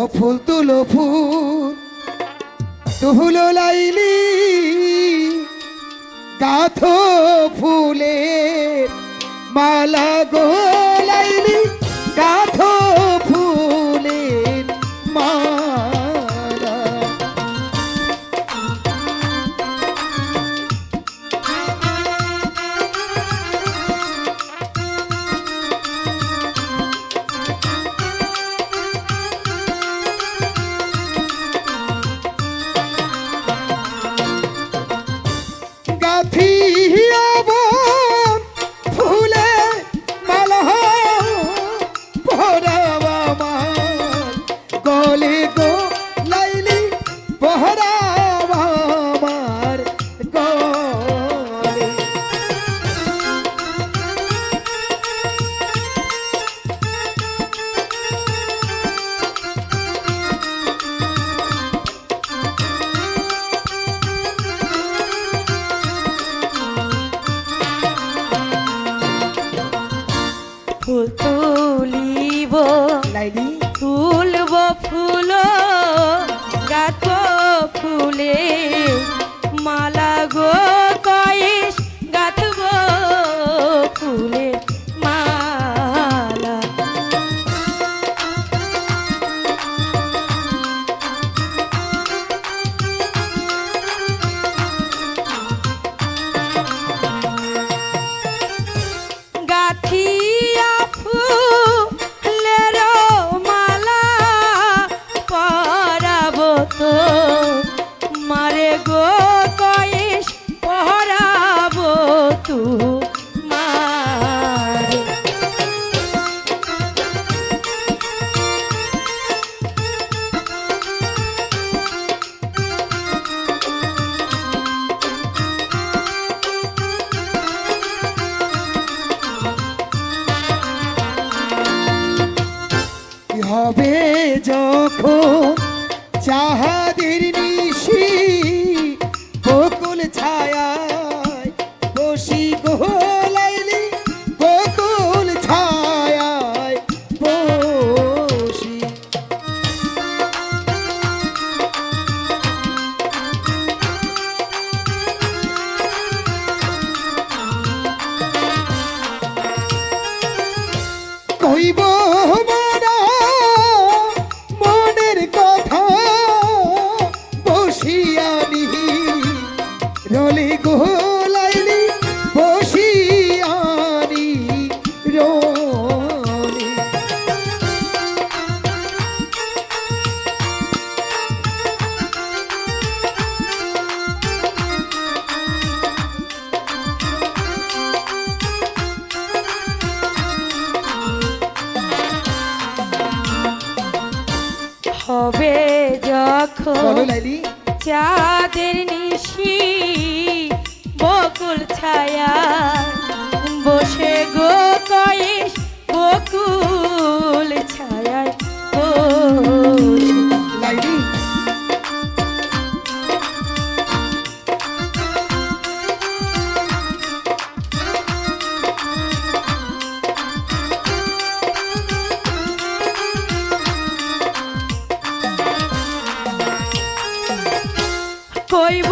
ও ফুল তুলো ফুল তুহুলো লাইলি গাথো ফুলে মালা গো। পহরাবা পরাব তো মারে গো কয়েস পরাব তু হবে যখন চাহাদের নিশি বকুল ছায়ায় লাইলি। চাঁদের নিশি বকুল ছায়া কইব